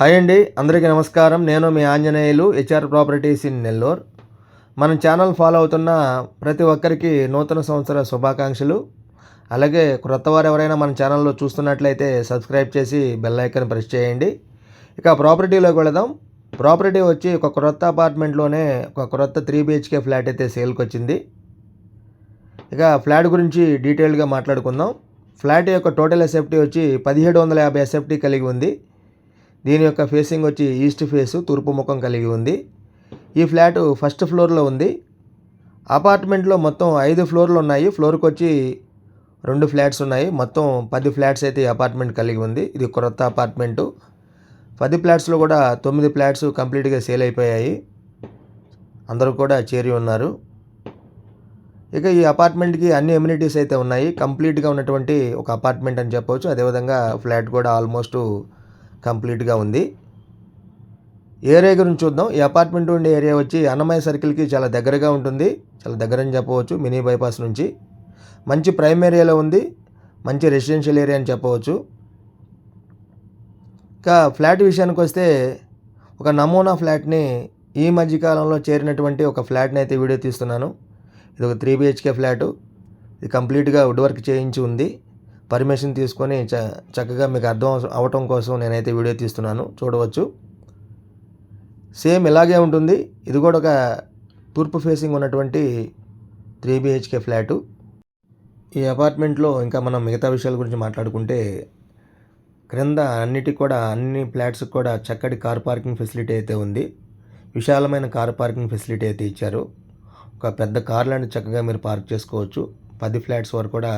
Hi అండి అందరికీ నమస్కారం. నేను మీ Anjaneyulu HR properties in Nellore మన ఛానల్ ఫాలో అవుతున్న ప్రతి ఒక్కరికి నూతన సంవత్సర శుభాకాంక్షలు. అలాగే క్రొత్త వారు ఎవరైనా మన ఛానల్లో చూస్తున్నట్లయితే సబ్స్క్రైబ్ చేసి బెల్ ఐకన్ ప్రెస్ చేయండి. ఇక ప్రాపర్టీలోకి వెళదాం. ప్రాపర్టీ వచ్చి ఒక క్రొత్త అపార్ట్మెంట్లోనే ఒక క్రొత్త త్రీ బిహెచ్కే ఫ్లాట్ అయితే సేల్కి వచ్చింది ఇక ఫ్లాట్ గురించి డీటెయిల్గా మాట్లాడుకుందాం. ఫ్లాట్ యొక్క టోటల్ ఎస్ఎఫ్టీ వచ్చి పదిహేడు వందల యాభై ఎస్ఎఫ్టీ కలిగి ఉంది. దీని యొక్క ఫేసింగ్ వచ్చి ఈస్ట్ ఫేసు తూర్పు ముఖం కలిగి ఉంది. ఈ ఫ్లాట్ ఫస్ట్ ఫ్లోర్లో ఉంది. అపార్ట్మెంట్లో మొత్తం ఐదు ఫ్లోర్లు ఉన్నాయి. ఫ్లోర్కి వచ్చి రెండు ఫ్లాట్స్ ఉన్నాయి. మొత్తం పది ఫ్లాట్స్ అయితే ఈ అపార్ట్మెంట్ కలిగి ఉంది. ఇది కొత్త అపార్ట్మెంటు పది ఫ్లాట్స్లో కూడా తొమ్మిది ఫ్లాట్స్ కంప్లీట్గా సేల్ అయిపోయాయి. అందరూ కూడా చేరి ఉన్నారు. ఇక ఈ అపార్ట్మెంట్కి అన్ని ఎమ్యూనిటీస్ అయితే ఉన్నాయి. కంప్లీట్గా ఉన్నటువంటి ఒక అపార్ట్మెంట్ అని చెప్పవచ్చు అదేవిధంగా ఫ్లాట్ కూడా ఆల్మోస్ట్ కంప్లీట్గా ఉంది. ఏరియా గురించి చూద్దాం. ఈ అపార్ట్మెంట్ ఉండే ఏరియా వచ్చి అన్నమయ్య సర్కిల్కి చాలా దగ్గరగా ఉంటుంది. చాలా దగ్గర అని చెప్పవచ్చు మినీ బైపాస్ నుంచి. మంచి ప్రైమ్ ఏరియాలో ఉంది. మంచి రెసిడెన్షియల్ ఏరియా అని చెప్పవచ్చు. ఇంకా ఫ్లాట్ విషయానికి వస్తే ఒక నమూనా ఫ్లాట్ని ఈ మధ్యకాలంలో చేరినటువంటి ఒక ఫ్లాట్ని అయితే వీడియో తీస్తున్నాను. ఇది ఒక త్రీ బిహెచ్కే ఫ్లాటు. ఇది కంప్లీట్గా వుడ్ వర్క్ చేయించి ఉంది. పర్మిషన్ తీసుకొని చ చక్కగా మీకు అర్థం అవటం కోసం నేనైతే వీడియో తీస్తున్నాను. చూడవచ్చు. సేమ్ ఇలాగే ఉంటుంది. ఇది కూడా ఒక తూర్పు ఫేసింగ్ ఉన్నటువంటి త్రీ బిహెచ్కే ఫ్లాటు. ఈ అపార్ట్మెంట్లో ఇంకా మనం మిగతా విషయాల గురించి మాట్లాడుకుంటే క్రింద అన్నిటికి కూడా అన్ని ఫ్లాట్స్కి కూడా చక్కటి కార్ పార్కింగ్ ఫెసిలిటీ అయితే ఉంది. విశాలమైన కార్ పార్కింగ్ ఫెసిలిటీ అయితే ఇచ్చారు. ఒక పెద్ద కార్ లాంటి చక్కగా మీరు పార్క్ చేసుకోవచ్చు. పది ఫ్లాట్స్ వరకు కూడా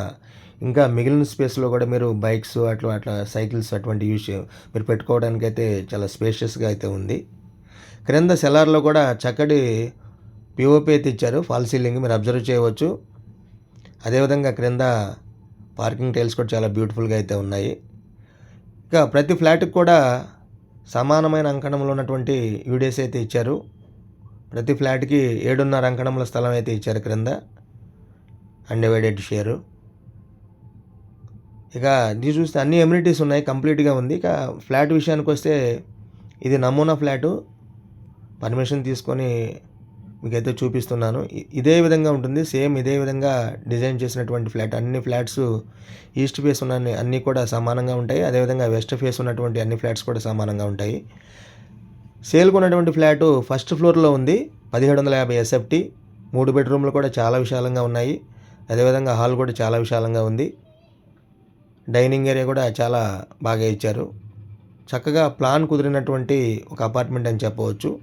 ఇంకా మిగిలిన స్పేస్లో కూడా మీరు బైక్స్ అట్లా అట్లా సైకిల్స్ అటువంటి యూజ్ మీరు పెట్టుకోవడానికి అయితే చాలా స్పేషియస్గా అయితే ఉంది. క్రింద సెలార్లో కూడా చక్కటి పిఓపి అయితే ఇచ్చారు. ఫాల్ సీలింగ్ మీరు అబ్జర్వ్ చేయవచ్చు. అదేవిధంగా క్రింద పార్కింగ్ టైల్స్ కూడా చాలా బ్యూటిఫుల్గా అయితే ఉన్నాయి. ఇక ప్రతి ఫ్లాట్కి కూడా సమానమైన అంకణంలో ఉన్నటువంటి యూడిఎస్ అయితే ఇచ్చారు. ప్రతి ఫ్లాట్కి ఏడున్నర అంకణముల స్థలం అయితే ఇచ్చారు క్రింద. అన్డివైడెడ్ షేరు ఇక ఇది చూస్తే అన్ని ఎమ్యూనిటీస్ ఉన్నాయి కంప్లీట్గా ఉంది. ఇక ఫ్లాట్ విషయానికి వస్తే ఇది నమూనా ఫ్లాటు పర్మిషన్ తీసుకొని మీకైతే చూపిస్తున్నాను. ఇదే విధంగా ఉంటుంది. సేమ్ ఇదే విధంగా డిజైన్ చేసినటువంటి ఫ్లాట్ అన్ని ఫ్లాట్స్ ఈస్ట్ ఫేస్ ఉన్న అన్ని- అన్నీ కూడా సమానంగా ఉంటాయి. అదేవిధంగా వెస్ట్ ఫేస్ ఉన్నటువంటి అన్ని ఫ్లాట్స్ కూడా సమానంగా ఉంటాయి. సేల్కు ఉన్నటువంటి ఫ్లాటు ఫస్ట్ ఫ్లోర్లో ఉంది. పదిహేడు వందల యాభై ఎస్ఎఫ్టీ మూడు బెడ్రూమ్లు కూడా చాలా విశాలంగా ఉన్నాయి. అదేవిధంగా హాల్ కూడా చాలా విశాలంగా ఉంది. డైనింగ్ ఏరియా కూడా చాలా బాగా ఇచ్చారు. చక్కగా ప్లాన్ కుదిరినటువంటి ఒక అపార్ట్మెంట్ అని చెప్పవచ్చు.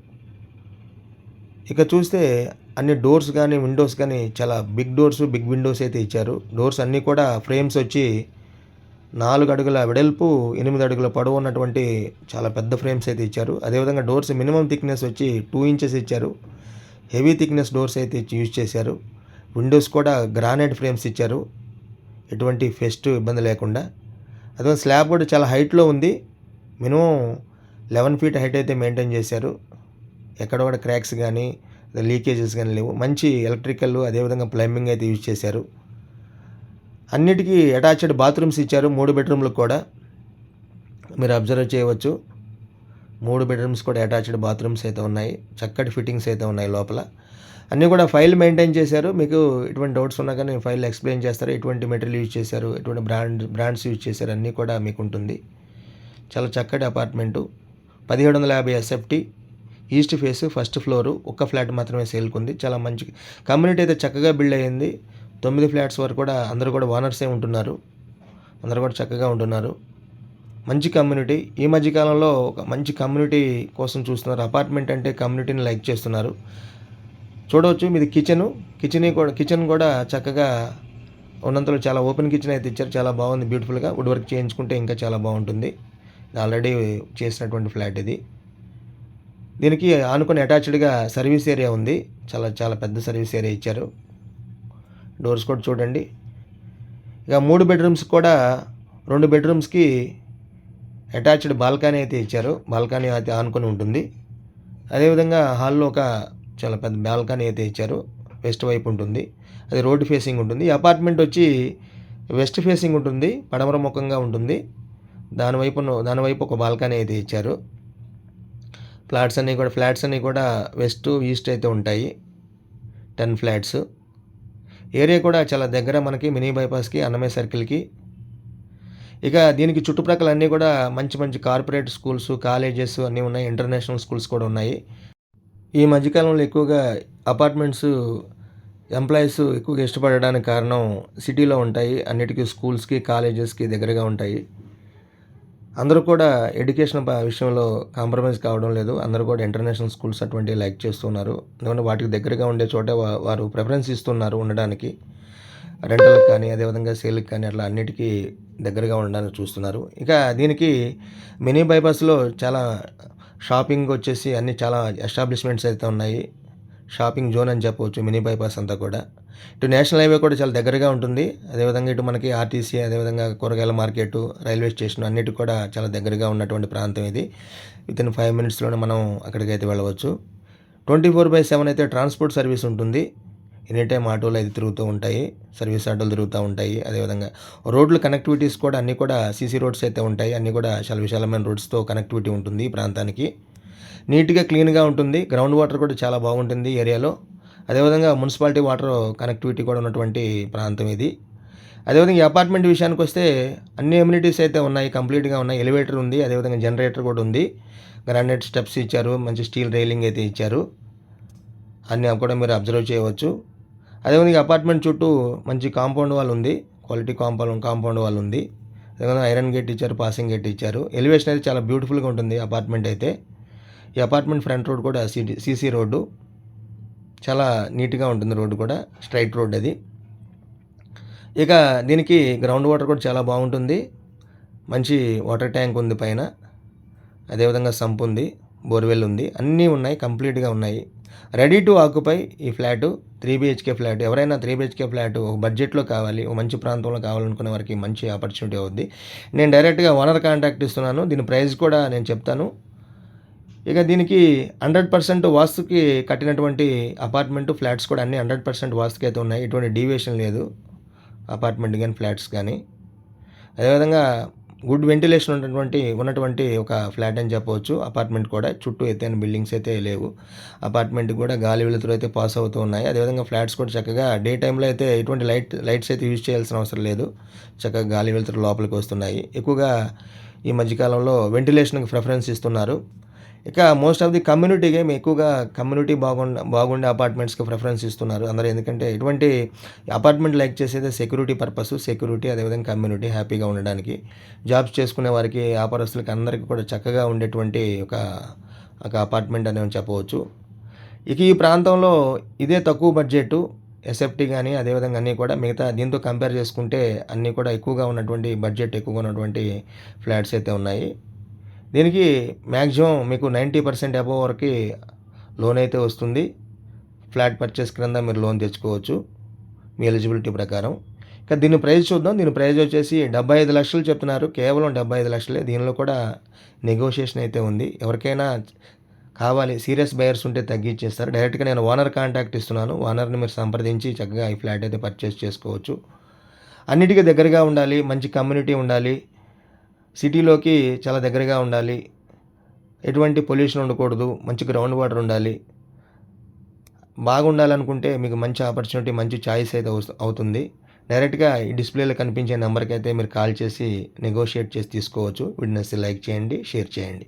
ఇక చూస్తే అన్ని డోర్స్ కానీ విండోస్ కానీ చాలా బిగ్ డోర్స్ బిగ్ విండోస్ అయితే ఇచ్చారు. డోర్స్ అన్నీ కూడా ఫ్రేమ్స్ వచ్చి నాలుగు అడుగుల వెడల్పు ఎనిమిది అడుగుల పొడవు ఉన్నటువంటి చాలా పెద్ద ఫ్రేమ్స్ అయితే ఇచ్చారు. అదేవిధంగా డోర్స్ మినిమం థిక్నెస్ వచ్చి టూ ఇంచెస్ ఇచ్చారు. హెవీ థిక్నెస్ డోర్స్ అయితే యూజ్ చేశారు. విండోస్ కూడా గ్రానైట్ ఫ్రేమ్స్ ఇచ్చారు. ఎటువంటి ఫెస్ట్ ఇబ్బంది లేకుండా. అదే స్లాబ్ కూడా చాలా హైట్లో ఉంది. మినిమం లెవెన్ ఫీట్ హైట్ అయితే మెయింటైన్ చేశారు. ఎక్కడ కూడా క్రాక్స్ కానీ లీకేజెస్ కానీ లేవు. మంచి ఎలక్ట్రికల్ అదేవిధంగా ప్లంబింగ్ అయితే యూజ్ చేశారు. అన్నిటికీ అటాచ్డ్ బాత్రూమ్స్ ఇచ్చారు. మూడు బెడ్రూమ్లకు కూడా మీరు అబ్జర్వ్ చేయవచ్చు. మూడు బెడ్రూమ్స్ కూడా అటాచ్డ్ బాత్రూమ్స్ అయితే ఉన్నాయి. చక్కటి ఫిట్టింగ్స్ అయితే ఉన్నాయి లోపల. అన్నీ కూడా ఫైల్ మెయింటైన్ చేశారు. మీకు ఎటువంటి డౌట్స్ ఉన్నా కానీ ఫైల్ ఎక్స్ప్లెయిన్ చేస్తారు. ఎటువంటి మెటీరియల్ యూజ్ చేశారు? ఎటువంటి బ్రాండ్ బ్రాండ్స్ యూజ్ చేశారు? అన్నీ కూడా మీకు ఉంటుంది చాలా చక్కటి అపార్ట్మెంటు. పదిహేడు వందల యాభై SFT east face first floor. ఒక్క ఫ్లాట్ మాత్రమే సేల్కుంది. చాలా మంచి కమ్యూనిటీ అయితే చక్కగా బిల్డ్ అయ్యింది. తొమ్మిది ఫ్లాట్స్ వరకు కూడా అందరూ కూడా ఓనర్సే ఉంటున్నారు. అందరూ కూడా చక్కగా ఉంటున్నారు. మంచి కమ్యూనిటీ. ఈ మధ్యకాలంలో ఒక మంచి కమ్యూనిటీ కోసం చూస్తున్నారు. అపార్ట్మెంట్ అంటే కమ్యూనిటీని లైక్ చేస్తున్నారు. చూడవచ్చు. మీది కిచెను కిచెన్ కూడా కిచెన్ కూడా చక్కగా ఉన్నంతలో చాలా ఓపెన్ కిచెన్ అయితే ఇచ్చారు. చాలా బాగుంది. బ్యూటిఫుల్గా వుడ్ వర్క్ చేయించుకుంటే ఇంకా చాలా బాగుంటుంది. ఆల్రెడీ చేసినటువంటి ఫ్లాట్ ఇది. దీనికి ఆనుకొని అటాచ్డ్గా సర్వీస్ ఏరియా ఉంది. చాలా చాలా పెద్ద సర్వీస్ ఏరియా ఇచ్చారు. డోర్స్ కూడా చూడండి. ఇక మూడు బెడ్రూమ్స్ కూడా రెండు బెడ్రూమ్స్కి అటాచ్డ్ బాల్కనీ అయితే ఇచ్చారు. బాల్కనీ అయితే ఆనుకొని ఉంటుంది. అదేవిధంగా హాల్లో ఒక చాలా పెద్ద బాల్కనీ అయితే ఇచ్చారు. వెస్ట్ వైపు ఉంటుంది. అది రోడ్డు ఫేసింగ్ ఉంటుంది. అపార్ట్మెంట్ వచ్చి వెస్ట్ ఫేసింగ్ ఉంటుంది. పడమర ముఖంగా ఉంటుంది. దానివైపు దానివైపు ఒక బాల్కనీ అయితే ఇచ్చారు. ఫ్లాట్స్ అన్నీ కూడా ఫ్లాట్స్ అన్నీ కూడా వెస్ట్ ఈస్ట్ అయితే ఉంటాయి. Ten flats. ఏరియా కూడా చాలా దగ్గర మనకి మినీ బైపాస్కి అన్నమయ్య సర్కిల్కి. ఇక దీనికి చుట్టుప్రక్కల అన్నీ కూడా మంచి మంచి కార్పొరేట్ స్కూల్స్ కాలేజెస్ అన్నీ ఉన్నాయి. ఇంటర్నేషనల్ స్కూల్స్ కూడా ఉన్నాయి. ఈ మధ్యకాలంలో ఎక్కువగా అపార్ట్మెంట్స్ ఎంప్లాయీస్ ఎక్కువగా ఇష్టపడడానికి కారణం సిటీలో ఉంటాయి. అన్నిటికీ స్కూల్స్కి కాలేజెస్కి దగ్గరగా ఉంటాయి. అందరూ కూడా ఎడ్యుకేషన్ విషయంలో కాంప్రమైజ్ కావడం లేదు. అందరూ కూడా ఇంటర్నేషనల్ స్కూల్స్ అటువంటివి లైక్ చేస్తున్నారు. ఎందుకంటే వాటికి దగ్గరగా ఉండే చోట వారు ప్రిఫరెన్స్ ఇస్తున్నారు ఉండడానికి. రెంటల్కి కానీ అదేవిధంగా సేల్కి కానీ అట్లా అన్నిటికీ దగ్గరగా ఉండడానికి చూస్తున్నారు. ఇక దీనికి మినీ బైపాస్లో చాలా షాపింగ్ వచ్చేసి అన్ని చాలా ఎస్టాబ్లిష్మెంట్స్ అయితే ఉన్నాయి. షాపింగ్ జోన్ అని చెప్పవచ్చు మినీ బైపాస్ అంతా కూడా. ఇటు నేషనల్ హైవే కూడా చాలా దగ్గరగా ఉంటుంది. అదేవిధంగా ఇటు మనకి ఆర్టీసీ అదేవిధంగా కూరగాయల మార్కెట్ రైల్వే స్టేషన్ అన్నిటి కూడా చాలా దగ్గరగా ఉన్నటువంటి ప్రాంతం ఇది. విత్ ఇన్ ఫైవ్ మినిట్స్లోనే మనం అక్కడికి అయితే వెళ్ళవచ్చు. ట్వంటీ ఫోర్ బై సెవెన్ అయితే ట్రాన్స్పోర్ట్ సర్వీస్ ఉంటుంది. ఎనీ టైం ఆటోలు అయితే తిరుగుతూ ఉంటాయి సర్వీస్ ఆటోలు తిరుగుతూ ఉంటాయి అదేవిధంగా రోడ్లు కనెక్టివిటీస్ కూడా అన్నీ కూడా సీసీ రోడ్స్ అయితే ఉంటాయి అన్నీ కూడా చాలా విశాలమైన రోడ్స్తో కనెక్టివిటీ ఉంటుంది ఈ ప్రాంతానికి. నీట్గా క్లీన్గా ఉంటుంది గ్రౌండ్ వాటర్ కూడా చాలా బాగుంటుంది ఏరియాలో. అదేవిధంగా మున్సిపాలిటీ వాటర్ కనెక్టివిటీ కూడా ఉన్నటువంటి ప్రాంతం ఇది. అదేవిధంగా ఈ అపార్ట్మెంట్ విషయానికి వస్తే అన్ని ఎమ్యూనిటీస్ అయితే ఉన్నాయి కంప్లీట్గా ఉన్నాయి ఎలివేటర్ ఉంది అదేవిధంగా జనరేటర్ కూడా ఉంది. గ్రానైట్ స్టెప్స్ ఇచ్చారు మంచి స్టీల్ రైలింగ్ అయితే ఇచ్చారు. అన్నీ కూడా మీరు అబ్జర్వ్ చేయవచ్చు. అదేవిధంగా అపార్ట్మెంట్ చుట్టూ మంచి కాంపౌండ్ వాల్ ఉంది. క్వాలిటీ కాంపౌండ్ కాంపౌండ్ వాల్ ఉంది. అదేవిధంగా ఐరన్ గేట్ ఇచ్చారు పాసింగ్ గేట్ ఇచ్చారు. ఎలివేషన్ అయితే చాలా బ్యూటిఫుల్గా ఉంటుంది అపార్ట్మెంట్ అయితే. ఈ అపార్ట్మెంట్ ఫ్రంట్ రోడ్ కూడా సిటీ సీసీ రోడ్డు. చాలా నీట్గా ఉంటుంది రోడ్డు కూడా స్ట్రైట్ రోడ్ అది. ఇక దీనికి గ్రౌండ్ వాటర్ కూడా చాలా బాగుంటుంది. మంచి వాటర్ ట్యాంక్ ఉంది పైన. అదేవిధంగా సంప్ ఉంది. బోర్వెల్ ఉంది. అన్నీ ఉన్నాయి కంప్లీట్గా ఉన్నాయి. రెడీ టు ఆక్యుపై ఈ ఫ్లాటు త్రీ బిహెచ్కే ఫ్లాట్. ఎవరైనా త్రీ బిహెచ్కే ఫ్లాట్ ఒక బడ్జెట్లో కావాలి ఒక మంచి ప్రాంతంలో కావాలనుకునే వారికి మంచి ఆపర్చునిటీ అవుద్ది. నేను డైరెక్ట్గా ఓనర్ కాంటాక్ట్ ఇస్తున్నాను. దీని ప్రైస్ కూడా నేను చెప్తాను. ఇక దీనికి హండ్రెడ్ పర్సెంట్ వాస్తుకి కట్టినటువంటి అపార్ట్మెంట్ ఫ్లాట్స్ కూడా అన్ని హండ్రెడ్ పర్సెంట్ వాస్తుకి అయితే ఉన్నాయి. ఎటువంటి డీవియేషన్ లేదు అపార్ట్మెంట్ కానీ ఫ్లాట్స్ కానీ. అదేవిధంగా గుడ్ వెంటిలేషన్ ఉన్నటువంటి ఉన్నటువంటి ఒక ఫ్లాట్ అని చెప్పవచ్చు. అపార్ట్మెంట్ కూడా చుట్టూ ఎత్తైన బిల్డింగ్స్ అయితే లేవు. అపార్ట్మెంట్ కూడా గాలి వెలుతురు అయితే పాస్ అవుతూ ఉన్నాయి. అదేవిధంగా ఫ్లాట్స్ కూడా చక్కగా డే టైంలో అయితే ఎటువంటి లైట్ లైట్స్ అయితే యూజ్ చేయాల్సిన అవసరం లేదు. చక్కగా గాలి వెలుతురు లోపలికి వస్తున్నాయి. ఎక్కువగా ఈ మధ్యకాలంలో వెంటిలేషన్కి ప్రిఫరెన్స్ ఇస్తున్నారు. ఇక most of the community game ఎక్కువగా కమ్యూనిటీ బాగుండ బాగుండే అపార్ట్మెంట్స్కి ప్రిఫరెన్స్ ఇస్తున్నారు. అందరూ ఎందుకంటే ఎటువంటి అపార్ట్మెంట్ లైక్ చేసేది సెక్యూరిటీ పర్పస్ సెక్యూరిటీ అదేవిధంగా కమ్యూనిటీ హ్యాపీగా ఉండడానికి. జాబ్స్ చేసుకునే వారికి వ్యాపారస్తులకి అందరికీ కూడా చక్కగా ఉండేటువంటి ఒక ఒక అపార్ట్మెంట్ అని చెప్పవచ్చు. ఇక ఈ ప్రాంతంలో ఇదే తక్కువ బడ్జెట్ ఎస్ఎఫ్టీ కానీ అదేవిధంగా అన్నీ కూడా మిగతా దీంతో కంపేర్ చేసుకుంటే అన్నీ కూడా ఎక్కువగా ఉన్నటువంటి బడ్జెట్ ఎక్కువగా ఉన్నటువంటి ఫ్లాట్స్ అయితే ఉన్నాయి. దీనికి మ్యాక్సిమం మీకు నైంటీ పర్సెంట్ అబోవ్ వరకు లోన్ అయితే వస్తుంది. ఫ్లాట్ పర్చేస్ క్రింద మీరు లోన్ తెచ్చుకోవచ్చు మీ ఎలిజిబిలిటీ ప్రకారం. ఇక దీని ప్రైస్ చూద్దాం. దీని ప్రైస్ వచ్చేసి డెబ్బై ఐదు లక్షలు చెప్తున్నారు. కేవలం డెబ్బై ఐదు లక్షలే. దీనిలో కూడా నెగోషియేషన్ అయితే ఉంది. ఎవరికైనా కావాలి సీరియస్ బయర్స్ ఉంటే తగ్గించేస్తారు. డైరెక్ట్గా నేను ఓనర్ కాంటాక్ట్ ఇస్తున్నాను. ఓనర్ని మీరు సంప్రదించి చక్కగా ఈ ఫ్లాట్ అయితే పర్చేస్ చేసుకోవచ్చు. అన్నిటికీ దగ్గరగా ఉండాలి. మంచి కమ్యూనిటీ ఉండాలి. సిటీలోకి చాలా దగ్గరగా ఉండాలి. ఎటువంటి పొల్యూషన్ ఉండకూడదు. మంచి గ్రౌండ్ వాటర్ ఉండాలి. బాగుండాలనుకుంటే మీకు మంచి ఆపర్చునిటీ మంచి ఛాయిస్ అయితే అవుతుంది. డైరెక్ట్గా ఈ డిస్ప్లేలో కనిపించే నెంబర్కి అయితే మీరు కాల్ చేసి నెగోషియేట్ చేసి తీసుకోవచ్చు. వీడినెస్ లైక్ చేయండి షేర్ చేయండి.